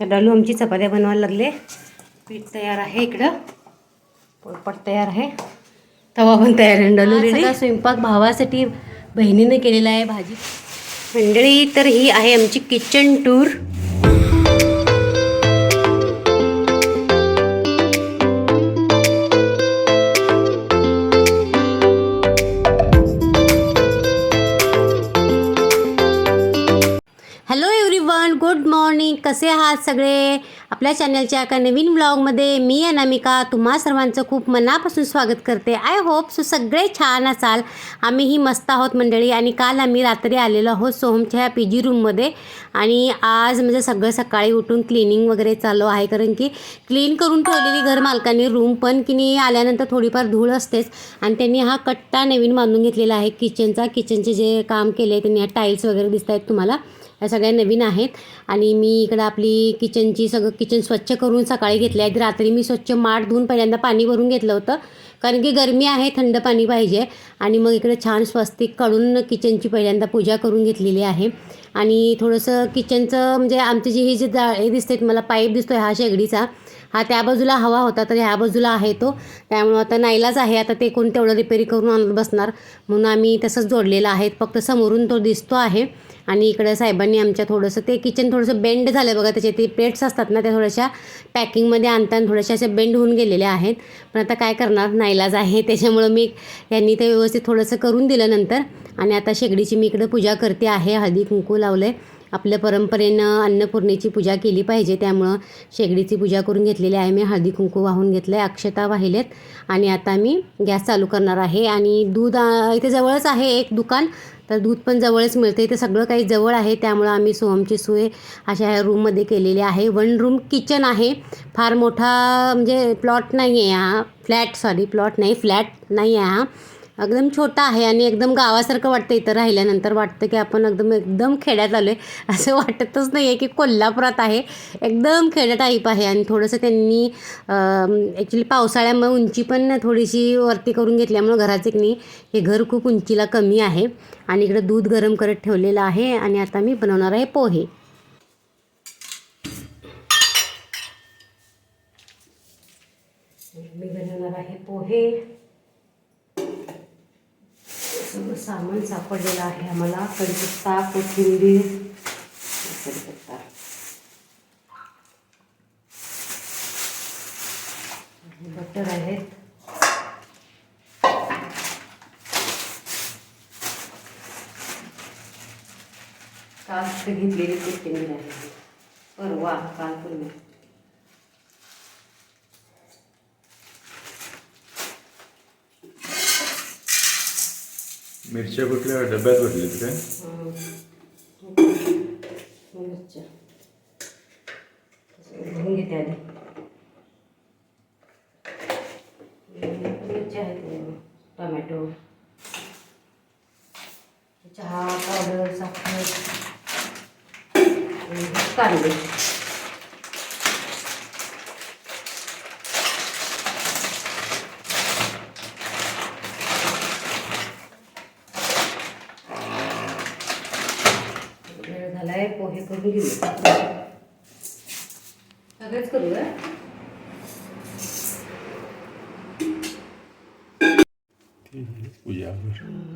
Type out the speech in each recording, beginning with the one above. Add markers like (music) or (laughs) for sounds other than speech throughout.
तर डलू आमची चपात्या बनवायला लागले. पीठ तयार आहे इकडं. पोळपट तयार आहे. तवा पण तयार आहे डलू रेडी स्वयंपाक भावासाठी बहिणीने केलेला आहे भाजी. मंडळी तर ही आहे आमची किचन टूर कसे आहात सगळे? आपल्या चॅनलच्या एका नवीन ब्लॉगमध्ये मी अनामिका तुम्हा सर्वांचं खूप मनापासून स्वागत करते. आय होप सो सगळे छान असाल. आम्हीही मस्त आहोत मंडळी आणि काल आम्ही रात्री आलेलो आहोत सोहमच्या पी जी रूममध्ये. आणि आज म्हणजे सगळं सकाळी उठून क्लिनिंग वगैरे चालू आहे. कारण की क्लीन करून ठेवलेली घर मालकाने रूम पण की नाही आल्यानंतर थोडीफार धूळ असतेच. आणि त्यांनी हा कट्टा नवीन बांधून घेतलेला आहे. किचनचा किचनचे जे काम केले आहे त्यांनी ह्या टाईल्स वगैरे दिसत आहेत तुम्हाला. या सगळ्या नवीन आहेत. आणि मी इकडं आपली किचनची सगळं किचन स्वच्छ करून सकाळी घेतले आहे. रात्री मी स्वच्छ माठ धुवून पहिल्यांदा पाणी भरून घेतलं होतं. कारण की गरमी आहे थंड पाणी पाहिजे. आणि मग इकडे छान स्वस्तिक काढून किचनची पहिल्यांदा पूजा करून घेतलेली आहे. आणि थोडंसं किचनचं म्हणजे आमची जी ही जी जा हे दिसते मला पाईप दिसतोय हा शेगडीचा. हा त्या बाजूला हवा होता तर ह्या बाजूला आहे तो. त्यामुळं आता नाईलाच आहे. आता ते कोण तेवढं रिपेअरी करून आणत बसणार. म्हणून आम्ही तसंच जोडलेलं आहे. फक्त समोरून तो दिसतो आहे. आणि इकडं साहेबांनी आमच्या थोडंसं ते किचन थोडंसं बेंड झालं बघा त्याचे ते प्लेट्स असतात ना त्या थोड्याशा पॅकिंगमध्ये आणताना थोड्याशा अशा बेंड होऊन गेलेल्या आहेत. पण आता काय करणार? नाईलाज आहे. त्याच्यामुळं मी यांनी ते व्यवस्थित थोडंसं करून दिलं नंतर. आणि आता शेगडीची मी इकडं पूजा करते आहे. हळदी कुंकू लावलं आहे आपल्या परंपरेनं अन्नपूर्णेची पूजा केली पाहिजे. त्यामुळं शेगडीची पूजा करून घेतलेली आहे. मी हळदी कुंकू वाहून घेतलं आहे अक्षता वाहिलेत. आणि आता मी गॅस चालू करणार आहे. आणि दूध इथे जवळच आहे एक दुकान. तर दूध पण जवळच मिळते इथे सगळं काही जवळ आहे. त्यामुळं आम्ही सोहमची सोय अशा ह्या रूममध्ये केलेली आहे. वन रूम किचन आहे. फार मोठा म्हणजे प्लॉट नाही आहे हा. फ्लॅट सॉरी प्लॉट नाही. फ्लॅट नाही आहे हा. एकदम छोटा आहे आणि एकदम गावासारखं वाटतं इथं राहिल्यानंतर. वाटतं की आपण एकदम एकदम खेड्यात आलो आहे असं वाटतच नाही आहे की कोल्हापुरात आहे. एकदम खेड्या टाईप आहे आणि थोडंसं त्यांनी ॲक्च्युली पावसाळ्यामुळे उंची पण थोडीशी वरती करून घेतल्यामुळं घराचं की नाही हे घर खूप उंचीला कमी आहे. आणि इकडं दूध गरम करत ठेवलेलं आहे आणि आता मी बनवणार आहे पोहे. मी बनवणार आहे पोहे. सगळं सामान सापडलेलं आहे आम्हाला. कडीपत्ता कोथिंबीर. कढीपत्ता बटर आहेत. काल घेतलेली कोथिंबीर आहे परवा काल पूर्ण मिरच्या कुठल्या डब्यात भरलेत काय? मिरच्या. घेऊन घेते आधी.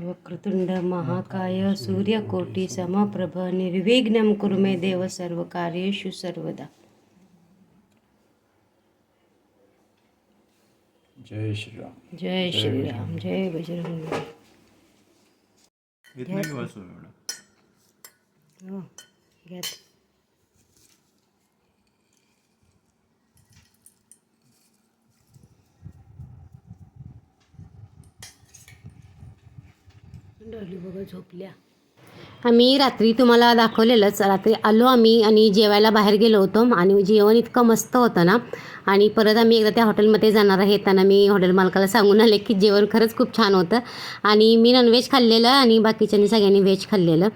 વક્રતુંડ મહાકાય સૂર્યકોટિ સમપ્રભ નિર્વિઘ્નમ કુરુમે દેવ સર્વ કાર્યેશુ સર્વદા જય શ્રી રામ જય શ્રી રામ જય બજરંગ બલી डॉली बघा झोपल्या. आम्ही रात्री तुम्हाला दाखवलेलंच. रात्री आलो आम्ही आणि जेवायला बाहेर गेलो होतो आणि जेवण इतकं मस्त होतं ना. आणि परत आम्ही एकदा त्या हॉटेलमध्ये जाणार आहे त्यांना मी हॉटेल मालकाला सांगून आले की जेवण खरंच खूप छान होतं. आणि मी नॉनव्हेज खाल्लेलं आणि बाकीच्यांनी सगळ्यांनी व्हेज खाल्लेलं.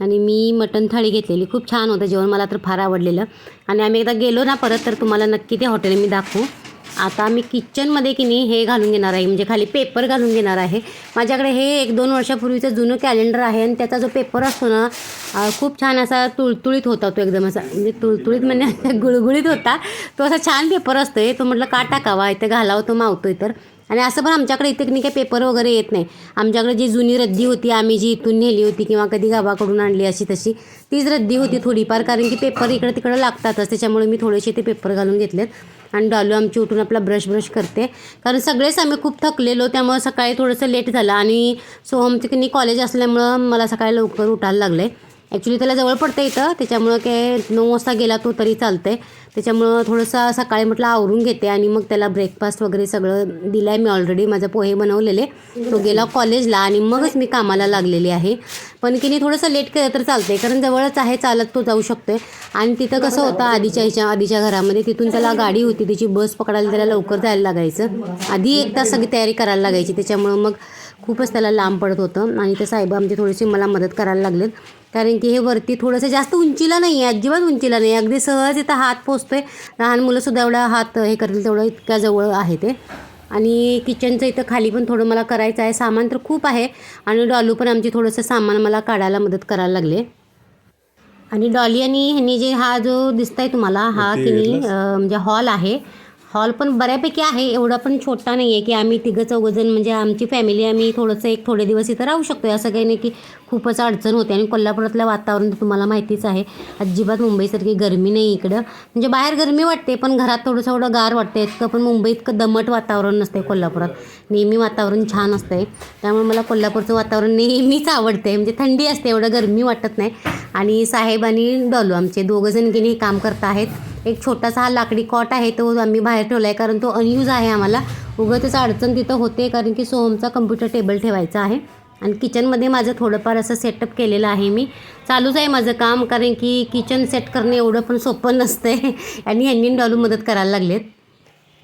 आणि मी मटण थाळी घेतलेली. खूप छान होतं. जेवण मला तर फार आवडलेलं. आणि आम्ही एकदा गेलो ना परत तर तुम्हाला नक्की ते हॉटेल मी दाखवू. आता मी किचनमध्ये की नाही हे घालून घेणार आहे. म्हणजे खाली पेपर घालून घेणार आहे. माझ्याकडे हे एक दोन वर्षापूर्वीचं जुनं कॅलेंडर आहे आणि त्याचा जो पेपर असतो ना खूप छान असा तुळतुळीत होता तो एकदम असा. म्हणजे तुळतुळीत म्हणजे (laughs) गुळगुळीत होता. तो असा छान पेपर असतो आहे तो म्हटलं का टाकावा? इथे घालावं तो मावतोय तर. आणि असं पण आमच्याकडे इथे नाही काही पेपर वगैरे येत नाही. आमच्याकडे जी जुनी रद्दी होती आम्ही जी इथून नेली होती किंवा कधी गावाकडून आणली अशी तशी तीच रद्दी होती थोडीफार कारण की पेपर इकडं तिकडं लागतातच. त्याच्यामुळे मी थोडेसे ते पेपर घालून घेतलेत. आणि डॉलू आमची उठून आपला ब्रश ब्रश करते. कारण सगळेच आम्ही खूप थकलेलो त्यामुळं सकाळी थोडंसं लेट झालं. आणि सोहमचं की कॉलेज असल्यामुळं मला सकाळी लवकर उठायला लागलं आहे ॲक्च्युली त्याला जवळ पडतं इथं. त्याच्यामुळं काय नऊ वाजता गेला तो तरी चालतंय. त्याच्यामुळं थोडंसं सकाळी म्हटलं आवरून घेते आणि मग त्याला ब्रेकफास्ट वगैरे सगळं दिलं आहे मी ऑलरेडी माझं पोहे बनवलेले. तो गेला कॉलेजला आणि मगच मी कामाला लागलेली आहे. पण की नाही थोडंसं लेट केलं तर चालतंय. कारण जवळच आहे चालत तो जाऊ शकतोय. आणि तिथं कसं होतं आधीच्या ह्याच्या आधीच्या घरामध्ये तिथून त्याला गाडी होती. त्याची बस पकडायला त्याला लवकर जायला लागायचं. आधी एक तास सगळी तयारी करायला लागायची. त्याच्यामुळं मग खूपच त्याला लांब पडत होतं. आणि ते साहेब आमचे थोडेसे मला मदत करायला लागलेत. कारण की हे वरती थोडंसं जास्त उंचीला नाही आहे अजिबात उंचीला नाही अगदी सहज इथं हात पोचतोय. लहान मुलंसुद्धा एवढा हात हे करतील तेवढं इतक्या जवळ आहे ते. आणि किचनचं इथं खाली पण थोडं मला करायचं आहे. सामान तर खूप आहे. आणि डॉलू पण आमची थोडंसं सामान मला काढायला मदत करायला लागले. आणि डॉली आणि ह्यांनी जे हा जो दिसताय तुम्हाला हा अं, म्हणजे हॉल आहे. हॉल पण बऱ्यापैकी आहे. एवढा पण छोटा नाही आहे की आम्ही तिघं चौघंजण म्हणजे आमची फॅमिली आम्ही थोडंसं एक थोडे दिवस इथं राहू शकतो असं काही नाही की खूपच अडचण होते. आणि कोल्हापुरातलं वातावरण तर तुम्हाला माहितीच आहे. अजिबात मुंबईसारखी गरमी नाही इकडं. म्हणजे बाहेर गरमी वाटते पण घरात थोडंसं एवढं गार वाटते. इतकं पण मुंबई इतकं दमट वातावरण नसते कोल्हापुरात. नेहमी वातावरण छान असते त्यामुळे मला कोल्हापूरचं वातावरण नेहमीच आवडते म्हणजे थंडी असते एवढं गरमी वाटत नाही. आणि साहेब आणि डॉलू आमचे दोघंजण की काम करत आहेत. एक छोटासा हा लाकडी कॉट आहे तो आम्ही बाहेर ठेवला आहे कारण तो अनयूज आहे आम्हाला. उगतच अडचण तिथं होते कारण की सोहमचा कम्प्युटर टेबल ठेवायचा आहे. आणि किचनमध्ये माझं थोडंफार असं सेटअप केलेलं आहे मी. चालूच आहे माझं काम कारण की किचन सेट करणं एवढं पण सोपं नसतं आहे (laughs) आणि यांनी डॉलू मदत करायला लागलेत.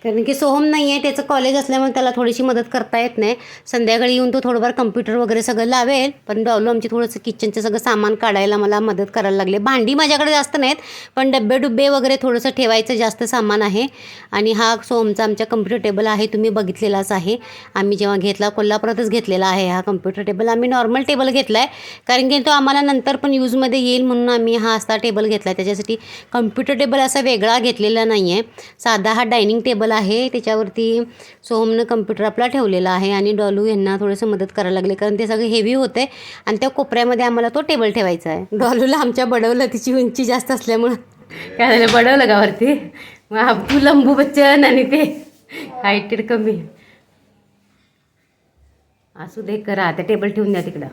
कारण की सोहम नाही आहे त्याचं कॉलेज असल्यामुळे त्याला थोडीशी मदत करता येत नाही. संध्याकाळी येऊन तो थोडंफार कम्प्युटर वगैरे सगळं लावेल. पण डॉलो आमची थोडंसं किचनचं सगळं सामान काढायला मला मदत करायला लागले. भांडी माझ्याकडे जास्त नाहीत पण डब्बे डुब्बे वगैरे थोडंसं ठेवायचं जास्त सामान आहे. आणि हा सोहमचा आमच्या कम्प्युटर टेबल आहे तुम्ही बघितलेलाच आहे. आम्ही जेव्हा घेतला कोल्हापुरातच घेतलेला आहे हा कम्प्युटर टेबल आम्ही नॉर्मल टेबल घेतला आहे कारण की तो आम्हाला नंतर पण यूजमध्ये येईल म्हणून आम्ही हा असा टेबल घेतला आहे त्याच्यासाठी कम्प्युटर टेबल असा वेगळा घेतलेला नाही आहे साधा हा डायनिंग टेबल आहे. त्याच्यावरती सोहमनं कम्प्युटर आपला ठेवलेला आहे आणि डॉलू यांना थोडंसं मदत करायला लागले. कारण ते सगळं हेवी होते आणि त्या कोपऱ्यामध्ये आम्हाला तो टेबल ठेवायचा आहे. डॉलूला आमच्या बडवलं तिची उंची जास्त असल्यामुळं. काय झालं? बडवलं का वरती? मग तू लंबू बच्चन आणि ते हायटेड कमी. असू दे करा. त्या टेबल ठेवून द्या तिकडं.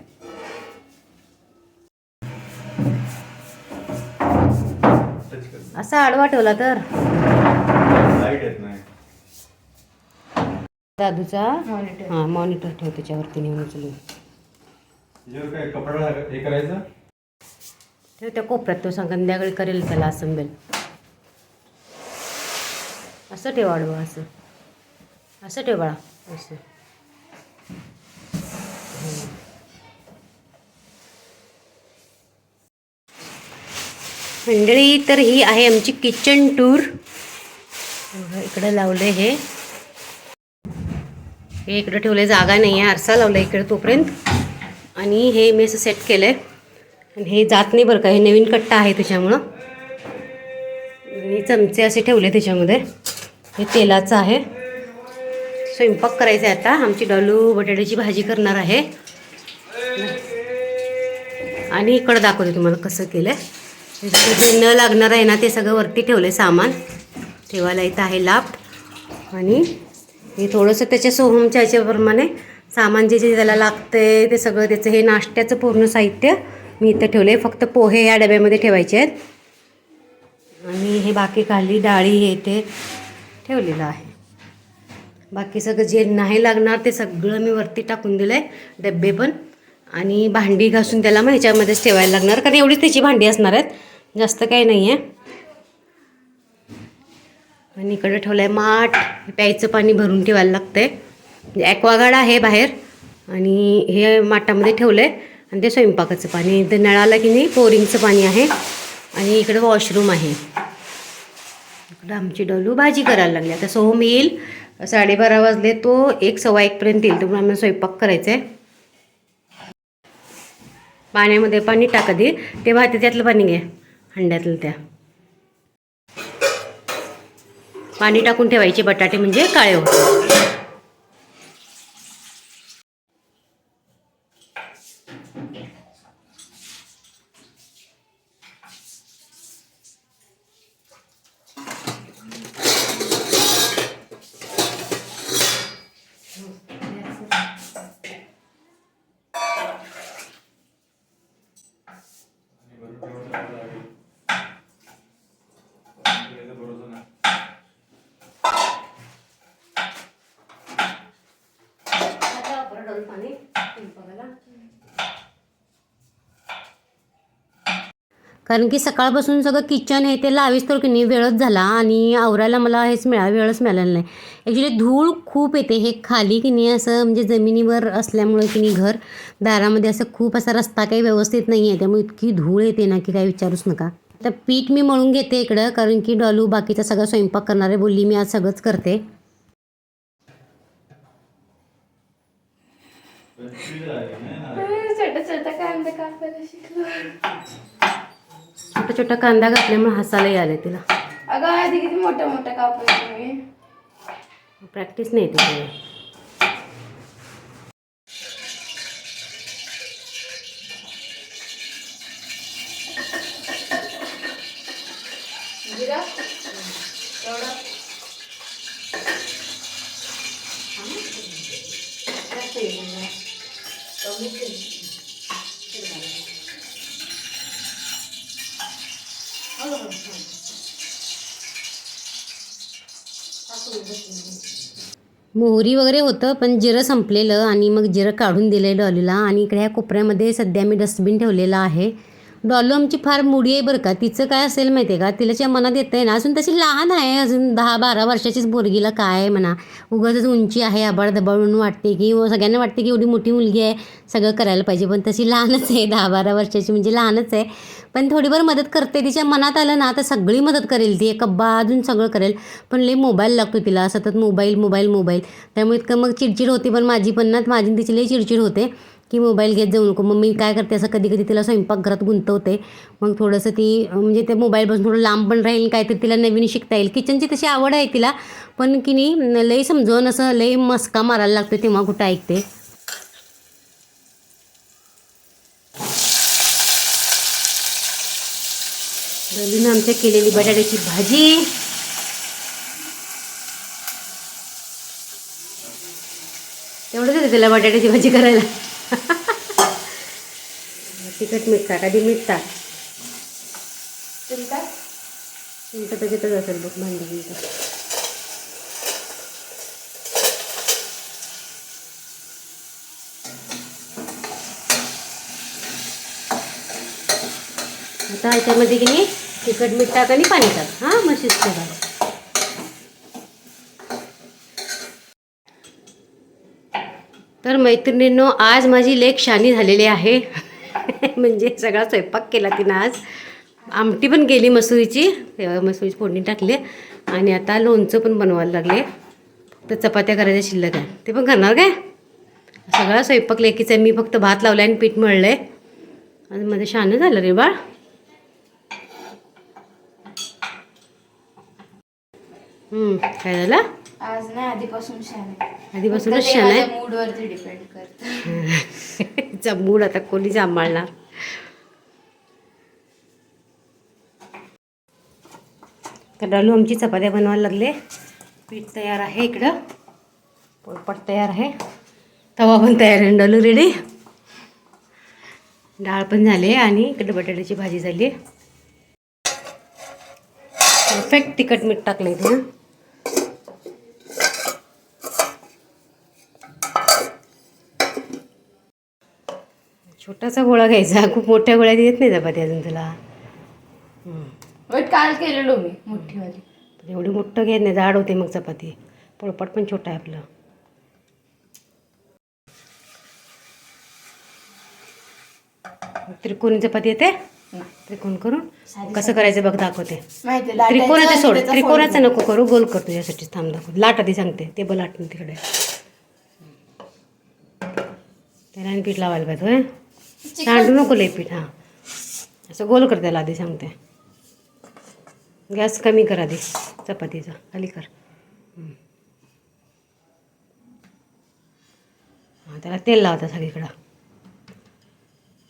असा आडवा ठेवला तर. लाइट येत नाही. दादूचा? हां मॉनिटर ठेव त्याच्यावरती नेऊन उचलून. त्याच्यावर काय कपडा हे करायचं? ठेव त्या कोपऱ्यात तो सांग संध्याकाळी करेल त्याला असेंबल असं ठेव आडवा असं. असं ठेव बाळा असं. हं. मंडळी तर ही आहे आमची किचन टूर इकडं लावले हे. हे इकडं ठेवले जागा नाही आहे आरसा लावला इकडे तोपर्यंत. आणि हे मी असं सेट केलं आहे आणि हे जात नाही बरं का हे नवीन कट्टा आहे त्याच्यामुळं. आणि चमचे असे ठेवले त्याच्यामध्ये. हे तेलाचं आहे. स्वयंपाक करायचा आहे आता. आमची डॉलू बटाट्याची भाजी करणार आहे. आणि इकडं दाखवते तुम्हाला कसं केलं आहे जे न लागणार आहे ना ते सगळं वरती ठेवलं आहे सामान. ठेवायला इथं आहे लाप आणि हे थोडंसं त्याच्या सोहमच्या ह्याच्याप्रमाणे सामान जे जे त्याला लागतंय ते सगळं त्याचं हे नाश्त्याचं पूर्ण साहित्य मी इथं ठेवलं आहे फक्त पोहे या डब्यामध्ये ठेवायचे आहेत. आणि हे बाकी खाली डाळी हे ते ठेवलेलं आहे. बाकी सगळं जे नाही लागणार ते सगळं मी वरती टाकून दिलं आहे डब्बे पण. आणि भांडी घासून त्याला मग ह्याच्यामध्येच ठेवायला लागणार. कारण एवढीच त्याची भांडी असणार आहेत. जास्त काही नाही आहे आणि इकडे ठेवलं आहे माठ. प्यायचं पाणी भरून ठेवायला लागतं आहे म्हणजे ॲक्वागार्ड आहे बाहेर. आणि हे माठामध्ये ठेवलं आहे आणि ते स्वयंपाकाचं पाणी ते नळाला की नाही बोरिंगचं पाणी आहे. आणि इकडे वॉशरूम आहे. इकडं आमची डोलू भाजी करायला लागली. आता सोहम येईल. साडेबारा वाजले तो एक सव्वा एकपर्यंत येईल. तर आम्हाला स्वयंपाक करायचा आहे पाण्यामध्ये पाणी टाका दे. ते त्यातलं पाणी घ्या. हंड्यातलं त्या. पाणी टाकून ठेवायचे बटाटे म्हणजे काळे होते कारण की सकाळपासून सगळं किचन हे ते लावीस तर की नाही वेळच झाला आणि आवरायला मला हेच मिळा वेळच मिळालेला नाही. ॲक्च्युली धूळ खूप येते हे खाली की नाही असं म्हणजे जमिनीवर असल्यामुळे की नाही घर दारामध्ये असं खूप असा रस्ता काही व्यवस्थित नाही आहे त्यामुळे इतकी धूळ येते ना की काही विचारूच नका. तर पीठ मी मळून घेते इकडं कारण की डॉलू बाकीचा सगळा स्वयंपाक करणारे बोलली मी आज सगळंच करते. छोटं छोटं कांदा कापायला शिकलो. छोटा छोटा कांदा घातल्यामुळे हसायला आलं तिला अगं आधी किती मोठा मोठा कापायचो मी प्रॅक्टिस नाही तिथे जिरा एवढा मोहरी वगैरे होतं पण जिरं संपलेलं आणि मग जिरं काढून दिलेलं अलीला. आणि इकडे ह्या कोपऱ्यामध्ये सध्या मी डस्टबिन ठेवलेलं आहे. डॉलू आमची फार मुडी आहे बरं का. तिचं काय असेल माहिती आहे का? तिला मनात येतं आहे ना अजून तशी लहान आहे. अजून दहा बारा वर्षाचीच बोरगीला काय आहे म्हणा. उगाच उंची आहे आबाळ दबाळून म्हणून वाटते की हो, सगळ्यांना वाटते की एवढी मोठी मुलगी आहे सगळं करायला पाहिजे. पण तशी लहानच आहे दहा बारा वर्षाची म्हणजे लहानच आहे. पण थोडीफार मदत करते. तिच्या मनात आलं ना तर सगळी मदत करेल ती. कब्बा अजून सगळं करेल. पण लई मोबाईल लागतो तिला. सतत मोबाईल मोबाईल मोबाईल. त्यामुळे इतकं मग चिडचिड होते पण माझी पण ना माझी तिची लई चिडचिड होते. की मोबाईल घेत जाऊ नको. मग मी काय करते असं कधी कधी तिला स्वयंपाकघरात गुंतवते. मग थोडंसं ती म्हणजे ते मोबाईलपासून थोडं लांब पण राहील काहीतरी तिला नवीन शिकता येईल. किचनची तशी आवड आहे तिला पण की नाही लई समजवून असं लई मस्का मारायला लागतो तेव्हा कुठं ऐकते. डॉलीनं आमच्या केलेली बटाट्याची भाजी. तेवढंच येते तिला बटाट्याची भाजी करायला. (laughs) तिखट मीठ टाक आधी मीठ टाक. तुमचा? मिनटं त्याच्यातच असेल बघ भांडी मिनटं आता ह्याच्यामध्ये की नाही तिखट मीठ टाक आणि पाणी टाक. हां मग शिजते भाजी तर मैत्रिणींनो आज माझी लेख शानी झालेली आहे. (laughs) म्हणजे सगळा स्वयंपाक केला तिनं आज. आमटी पण केली मसुरीची मसुरीची फोडणी टाकली आणि आता लोणचं पण बनवायला लागले. तर चपात्या करायच्या शिल्लक आहे. ते पण करणार काय? सगळा स्वयंपाक लेकीचा आहे. मी फक्त भात लावला आणि पीठ मळलं आहे आणि मध्ये शानं झालं रे बाळ. काय झालं? आज नाही आधीपासून छान आहे. आधीपासूनच छान आहे. मूड वरती डिपेंड करत. तिचा मूड आता कोणी सांभाळणार? तर डालू आमची चपात्या बनवायला लागले. पीठ तयार आहे इकडं. पोळपाट तयार आहे. तवा पण तयार आहे डालू रेडी डाळ पण झाली आहे आणि इकडे बटाट्याची भाजी झाली. परफेक्ट तिखट मीठ टाकलं इथे. छोटासा गोळा घ्यायचा. (laughs) खूप मोठ्या गोळ्या येत नाही चपाती अजून तुला. काल केलेलो मी मोठीवाली. पण एवढी मोठं घेत नाही जाड होते मग चपाती. पोळपाट पण छोटा आहे आपलं. त्रिकोणी चपाती येते? त्रिकोण करून? कसं करायचं बघ दाखवते. त्रिकोणाचं सोड त्रिकोणाचं नको करू गोल कर तुझ्यासाठी थांब दाखव लाट आधी सांगते ते बल लाटणं तिकडे. त्याला पीठ लावायला पाहिजे सांडू नको लई पीठ हां. असं गोल कर त्याला आधी सांगते. गॅस कमी कर आधी चपातीचा. खाली कर. हं. त्याला तेल लावता सगळीकडं.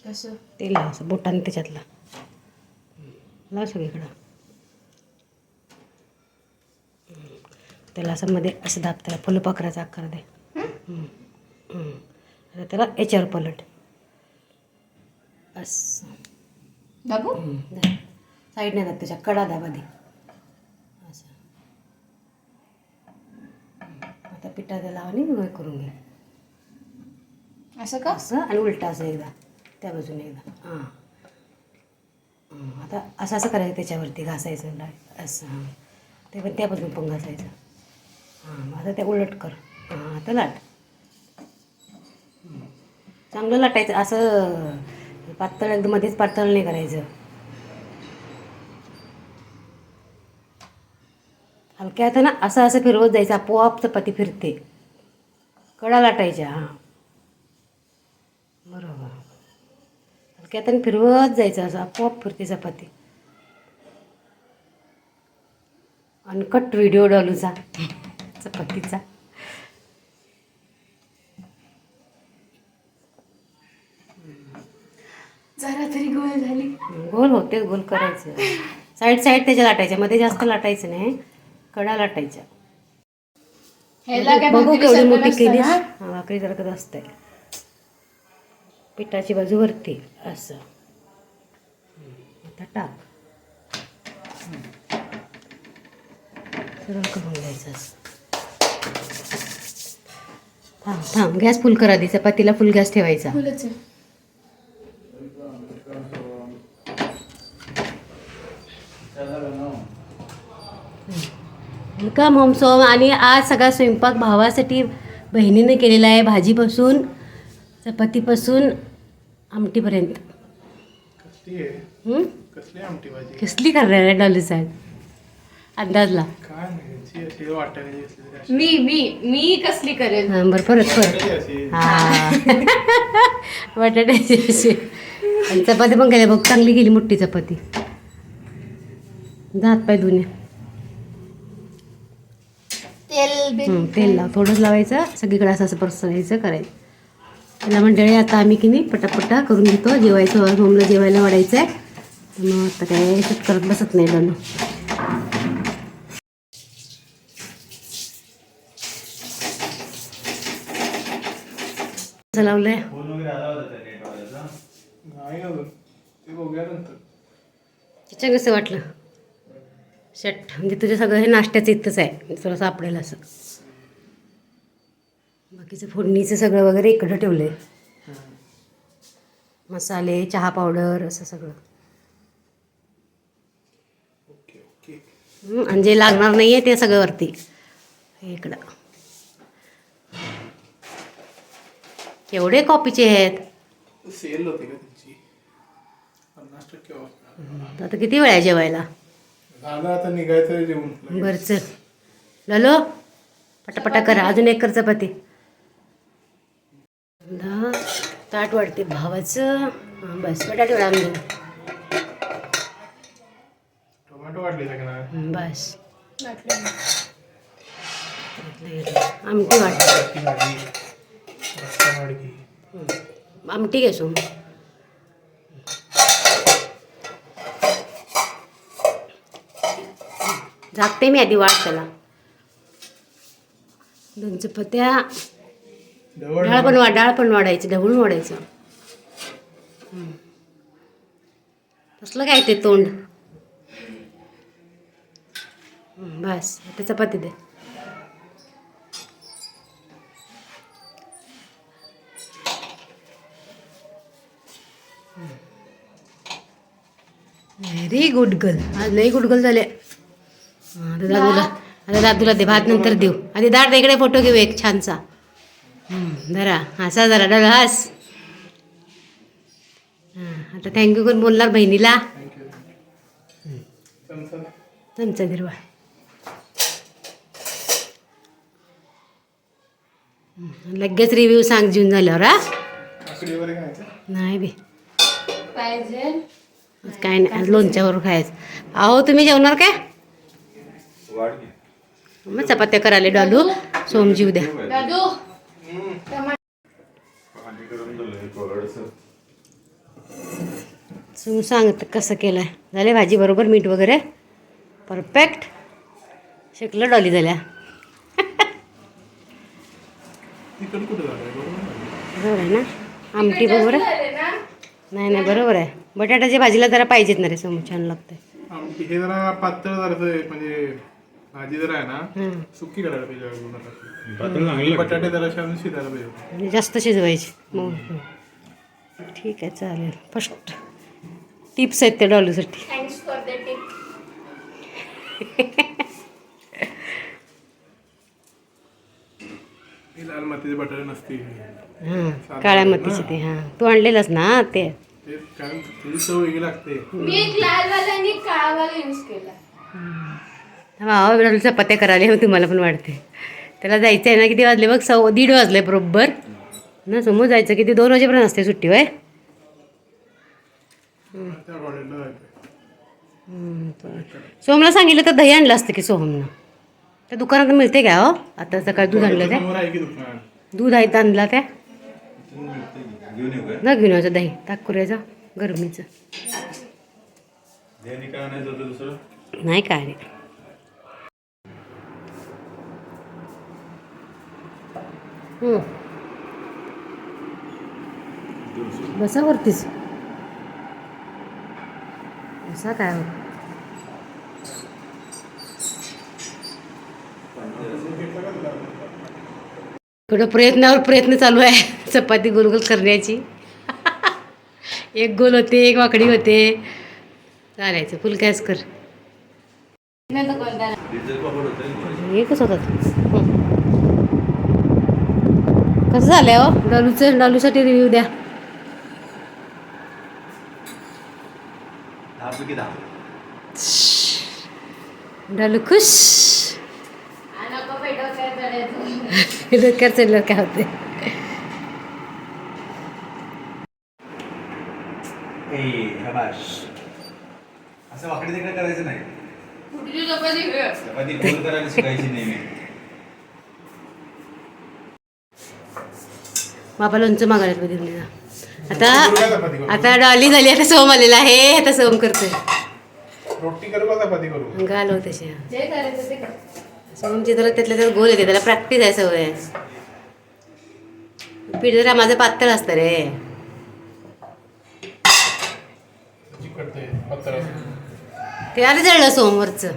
कसं? तेल लाव असं बोटाने त्याच्यातलं. लाव सगळीकडं. त्याला असं मध्ये असं दाब त्याला फुलपाखराचा आकार दे. त्याला याच्यावर पलट. असं बाबू साईडने दाब त्याच्या. कडा दाब आधी असं. आता पिठाचा लाव आणि करून घे असं का? असं आणि उलटा असं एकदा. त्या बाजूने एकदा. हां. आता असं असं करायचं त्याच्यावरती घासायचं. लाट असं. हां ते पण त्या बाजूने पण घासायचं. हां. मग आता त्या उलट कर. हां. आता लाट. चांगलं लाटायचं. असं पातळ एकदम मध्येच पातळ नाही करायचं. हलक्या हातानं असं असं फिरवत जायचं आपोआप चपाती फिरते. कडा लाटायच्या हां. बरोबर. हलक्या हाताने फिरवत जायचं असं आपोआप फिरते चपाती अनकट व्हिडिओ डॉलूचा चपातीचा जरा तरी गोळ झाली होते गोल करायचं. साईड साईड त्याच्या लाटायच्या मध्ये जास्त लाटायचं नाही कडा लाटायच्या. बघू केवढी मोठी केली? हा भाकरी सारखं असतंय. पिठाची बाजू वरती असं. आता टाक. सरळ करून घ्यायचं असं. थांब थांब. गॅस फुल करा आधी. चपातीला फुल गॅस ठेवायचा फुलच आहे. Welcome home Som. आणि आज सगळा स्वयंपाक भावासाठी बहिणीने केलेला आहे भाजीपासून चपातीपासून आमटीपर्यंत. कसली आहे? हं? कसली आमटी भाजी? कसली करणार आहे डॉली साहेब? अंदाजला. मी मी मी कसली करेल? हां बरं परत परत. हां. बटाट्याची (laughs) चपाती पण केल्या बघ चांगली गेली मोठी चपाती. हात पाय धुणे. तेल तेल लाव. थोडंच लावायचं. सगळीकडे असं असं परसायचं करायचं. त्याला मंडळी आता आम्ही की नाही पटापटा करून घेतो. जेवायचं होमला जेवायला वाढायचं आहे मग आता काय शूट करत बसत नाही कसं लावलंय? त्याच्या कसं वाटलं? शट. म्हणजे तुझं सगळं हे नाश्त्याचं इथंच आहे. तुला सापडेल असं. बाकीचं फोडणीचं सगळं वगैरे इकडं ठेवलं आहे मसाले चहा पावडर असं सगळं. आणि जे लागणार नाही आहे ते सगळं वरती. इकडं. केवढे कॉपीचे आहेत. आता किती वेळ आहे जेवायला? झालं आता निघायचं जेवण. बरं चल. लालो पटापटा करा. अजून एक कर चपाती. दहा ताट वाढते भावाचं. बस बटाटे वडा आणून दे. टोमॅटो वाढले सगळ्यांना हं, बस. आमटी वाट ती भाजी रस्ता वाडगी आमटी घे सोम झाकते मी आधी वाट त्याला. दोन चपात्या डाळ पण वाढ डाळ पण वाढायची ढवळून वाढायचं. कसलं काय ते तोंड? बस आता चपाती दे. व्हेरी गुड गर्ल आज लई गुड गर्ल झाले. आता दादूला आता दादूला दे भात नंतर देऊ. आधी दाट इकडे फोटो घेऊ एक छानसा. हं, जरा हसा जरा डल हस हां आता थँक्यू करून बोलणार बहिणीला? चमचा चमचा दिरवा लगेच रिव्ह्यू सांग जून झाल्यावर हा? नाही बी. पाहिजे. काय नाही लोणच्यावर खायचं. अहो तुम्ही जेवणार काय? मग चपात्या करायला डालू. सोमजी उद्या दादू. तू सांग कसं केलं आहे झाले भाजी बरोबर मीठ वगैरे. परफेक्ट शिकलं डॉली झाल्या. बरोबर आहे ना? आमटी बरोबर आहे? नाही नाही बरोबर आहे. बटाट्याच्या भाजीला जरा पाहिजेत ना रे समोर छान लागतंय. आमटी हे जरा पातळ जरा म्हणजे भाजी जरा आहे ना सुकी करायला पाहिजे अजून बटाटे जरा छान शिजायला पाहिजे. म्हणजे जास्त शिजवायची. मग ठीक आहे चालेल. फर्स्ट टिप्स आहेत त्या डॉलूसाठी. थँक्स फॉर द टिप ही लाल मातीचे बटाटे नसते हां काळ्या मतीची ते हां. तू आणलेलंस ना ते? ते कारण त्याची चव वेगळी लागते. मी एक लालवाला आणि एक काळावाला यूज केला. डॉलू चपात्या करायला मग तुम्हाला पण वाटते त्याला जायचं आहे ना किती वाजले बघ सव दीड वाजले बरोबर. ना समोर जायचं किती दोन वाजेपर्यंत असते सुट्टी वय त्या सोहमला सांगितलं तर दही आणलं असतं की सोहमनं त्या दुकानात मिळते का हो? आता सकाळी दूध आणलं ते समोर आहे की दुकान? दूध आहे तर आणला त्या. ना घेऊन यायचं दही ताकुऱ्याचं गरमीचं. नाही काय नाही हम्म. बसा वरतीच बसा काय हो. इकडं प्रयत्नावर प्रयत्न चालू आहे. चपाती गोल गोल करण्याची. एक गोल होते एक वाकडी होते. चालायचं. फुल गॅस कर. होतं एकच होतात कसं झालंय हो? डॉलूचं डॉलूसाठी रिव्ह्यू द्या. डॉलू खुश. डोक्यावर चढल्यावर काय होते. असं वाकडे तिकडे करायचं नाही. चपाती गोल करायला शिकायची नेहमी. बाबा लोणचं मागायला पाहिजे आता आता डॉली झाली आता सोम आलेला आहे आता सोम करतोय. रोटी करू का चपाती करू? घालो तसे जे करायचं ते कर सोमची जरा त्यातल्या त्यात गोल येते त्याला प्रॅक्टिस आहे सवय. पीठ जरा माझं पातळ असतं रे. ते आलं जळलं सोमवरचं.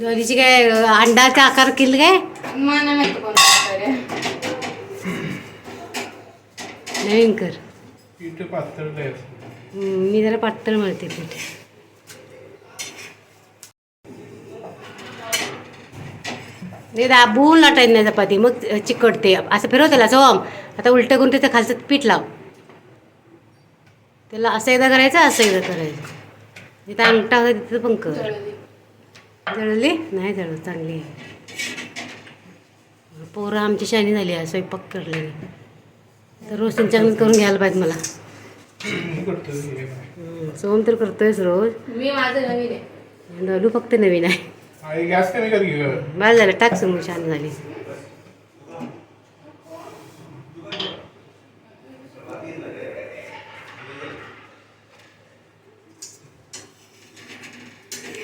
डॉलीची काय अंडाचा आकार केलं काय? मला माहिती कोणता करे नवीन कर पीठ पातळ मी जरा पातळ मळते पीठ. ते दाबून लाटायचं नाही चपाती. मग चिकटते. असं फिरव त्याला सोम आता उलटं करून त्याचं खालचं पीठ लाव. त्याला असं एकदा करायचं असं एकदा करायचं. जिथं अंगठा होता तिथं पण कर. जळली? नाही जळत चांगली आहे. पोरं आमची शानी झाली आहे स्वयंपाक करलेली. तर रोज त्यांच्याकडून करून घ्यायला पाहिजे मला. मी करतो हे. हम्म, सोहम तर करतोयच रोज. मी माझं नवीन आहे. डॉलू फक्त नवीन आहे. बरं झालं टाक समोर छान झाली.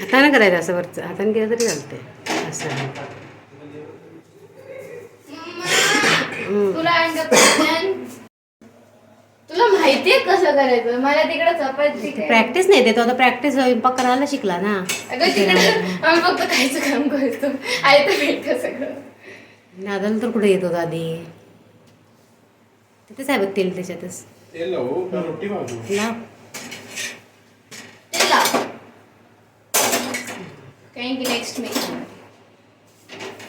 हाताने करायचं असं वरचं. हाताने केलं तरी चालतंय. असं. तुला माहितीये कसं करायचं? मला तिकडे चपाती प्रॅक्टिस नाही देतो आता प्रॅक्टिस स्वयंपाक करायला शिकला ना. अगं तिकडे आम्ही फक्त खायचं काम करतो. आई तर भेटतं सगळं. नादाला तर कुठे येत आधी तिथेच आहे बघ तेल त्याच्यातच. तेल लावू का? रोटी भाजू? लाव ते लाव. काही की नेक्स्ट मी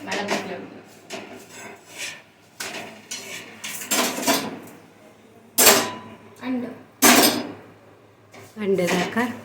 मला भेटलं अंड्याचा आकार